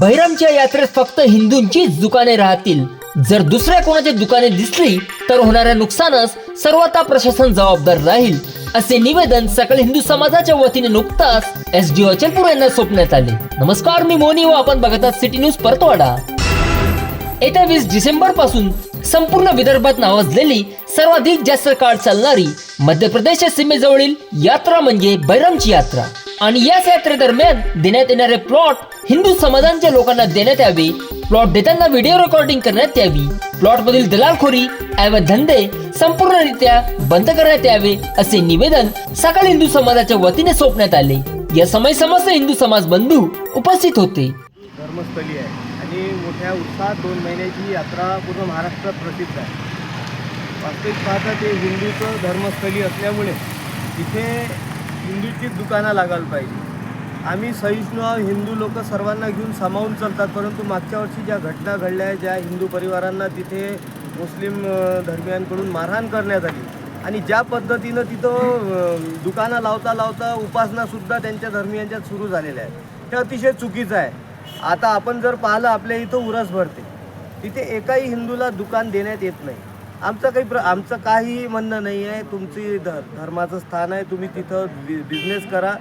बहिरामच्या यात्रेत फक्त हिंदूंचीच दुकाने राहतील. जर दुसऱ्या कोणाची दुकाने दिसली तर होणाऱ्या नुकसानास सर्वता प्रशासन जबाबदार राहील असे निवेदन सकल हिंदू समाजाच्या वतीने नुकताच एस डी अचलपूर यांना सोपण्यात आले. नमस्कार मी मोनी व आपण बघत आहात सिटी न्यूज परतवाडा. येत्या वीस डिसेंबरपासून संपूर्ण विदर्भात नावाजलेली सर्वाधिक जास्त काळ चालणारी मध्य प्रदेशच्या सीमेजवळील यात्रा म्हणजे बैरमची यात्रा. आणि याच यात्रेदरम्यान देण्यात येणारे प्लॉट हिंदू समाजांच्या लोकांना देण्यात यावे. प्लॉट देताना व्हिडिओ रेकॉर्डिंग करण्यात यावी. प्लॉट मधील दलालखोरी अवैध धंदे संपूर्णरित्या बंद करण्यात यावे असे निवेदन सकाळ हिंदू समाजाच्या वतीने सोपण्यात आले. या समय समस्त हिंदू समाज बंधू उपस्थित होते. धर्मस्थली आहे आणि मोठ्या उत्साहात दोन महिन्याची यात्रा पूर्ण महाराष्ट्रात प्रसिद्ध आहे. वास्तविक पाहता ते हिंदूचं धर्मस्थली असल्यामुळे तिथे हिंदूचीच दुकानं लागायला पाहिजे. आम्ही सहिष्णू आहोत, हिंदू लोक सर्वांना घेऊन सामावून चालतात परंतु मागच्या वर्षी ज्या घटना घडल्या आहे, ज्या हिंदू परिवारांना तिथे मुस्लिम धर्मियांकडून मारहाण करण्यात आली आणि ज्या पद्धतीनं तिथं दुकानं लावता लावता उपासनासुद्धा त्यांच्या धर्मियांच्यात सुरू झालेल्या आहेत. हे अतिशय चुकीचं आहे. आता आपण जर पाहिलं आपल्या इथं उरस भरते तिथे एकाही हिंदूला दुकान देण्यात येत नाही. आमचं काही प्र आमचं काही म्हणणं नाही आहे. तुमची ध धर्माचं स्थान आहे. तुम्ही तिथं बिझनेस करा.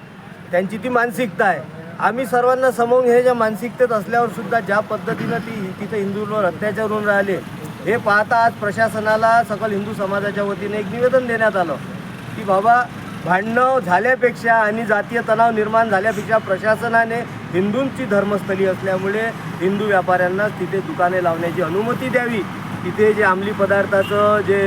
त्यांची ती मानसिकता आहे. आम्ही सर्वांना समोर ज्या मानसिकतेत असल्यावर सुद्धा ज्या पद्धतीनं ती तिथं हिंदूंवर अत्याचार होऊन राहिले हे पाहता आज प्रशासनाला सकल हिंदू समाजाच्या वतीने एक निवेदन देण्यात आलं. की बाबा भांडणं झाल्यापेक्षा आणि जातीय तणाव निर्माण झाल्यापेक्षा प्रशासनाने हिंदूंची धर्मस्थली असल्यामुळे हिंदू व्यापाऱ्यांना तिथे दुकाने लावण्याची अनुमती द्यावी. तिथे जे अंमली पदार्थाचं जे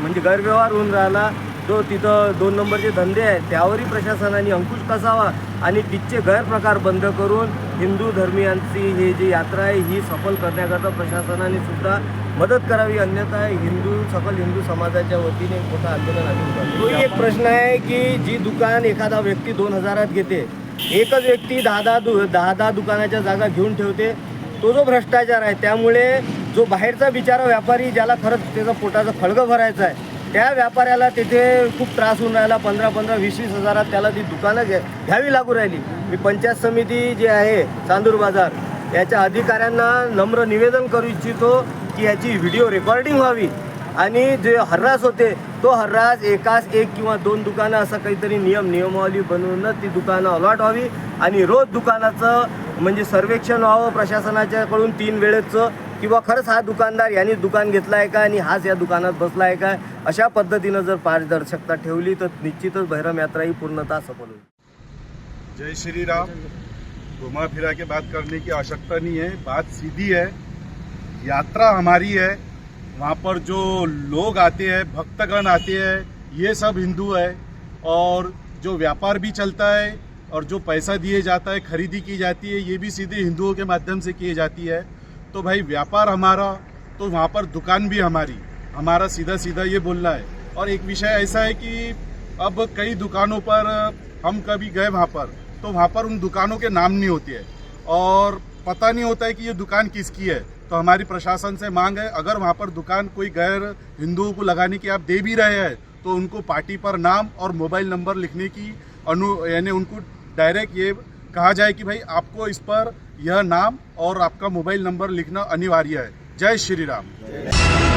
म्हणजे गैरव्यवहार होऊन राहिला तो तिथं दोन नंबरचे धंदे आहेत. त्यावरही प्रशासनाने अंकुश कसावा आणि तिथचे गैरप्रकार बंद करून हिंदू धर्मियांची ही जी यात्रा आहे ही सफल करण्याकरता प्रशासनाने सुद्धा मदत करावी. अन्यथा हिंदू सकल हिंदू समाजाच्या वतीने एक मोठं आंदोलन आम्ही तोही एक प्रश्न आहे की जी दुकान एखादा व्यक्ती दोन हजारात घेते एकच व्यक्ती दहा दहा दु दहा दहा दुकानाच्या जागा घेऊन ठेवते तो जो भ्रष्टाचार आहे त्यामुळे जो बाहेरचा बिचारा व्यापारी ज्याला खरंच त्याचं पोटाचं फळगं भरायचं आहे त्या व्यापाऱ्याला तिथे खूप त्रास होऊन राहिला. पंधरा पंधरा वीस वीस हजारात त्याला ती दुकानं घ्या घ्यावी लागू राहिली. मी पंचायत समिती जी आहे चांदूर बाजार याच्या अधिकाऱ्यांना नम्र निवेदन करू इच्छितो की याची व्हिडिओ रेकॉर्डिंग व्हावी. आणि जे हर्रास होते तो हर्रास एकाच एक किंवा दोन दुकानं असं काहीतरी नियम नियमावली बनवूनच ती दुकानं अलॉट व्हावी. आणि रोज दुकानाचं म्हणजे सर्वेक्षण व्हावं प्रशासनाच्याकडून तीन वेळेचं किंवा खरंच हा दुकानदार यांनी दुकान घेतलं आहे का आणि या बसला आहे का, अशा पद्धतीनं जर पारदर्शकता ठेवली तर निश्चितच बहिरम यात्रा ही पूर्णतः सफल होईल. जय श्री राम घुमा फिरा के बात करने की आवश्यकता नहीं है, बात सीधी है, यात्रा हमारी है, वहाँ पर जो लोग आते हैं, भक्तगण आते हैं, ये सब हिंदू है, और जो व्यापार भी चलता है, और जो पैसा दिए जाता है, खरीदी की जाती है, ये भी सीधे हिंदुओं के माध्यम से की जाती है। तो भाई व्यापार हमारा तो वहाँ पर दुकान भी हमारी। हमारा सीधा सीधा ये बोलना है। और एक विषय ऐसा है कि अब कई दुकानों पर हम कभी गए वहाँ पर तो वहाँ पर उन दुकानों के नाम नहीं होते हैं। और पता नहीं होता है कि ये दुकान किसकी है। तो हमारी प्रशासन से मांग है, अगर वहाँ पर दुकान कोई गैर हिंदुओं को लगाने की आप दे भी रहे हैं तो उनको पार्टी पर नाम और मोबाइल नंबर लिखने की अनु, यानी उनको डायरेक्ट ये कहा जाए कि भाई आपको इस पर यह नाम और आपका मोबाइल नंबर लिखना अनिवार्य है। जय श्री राम।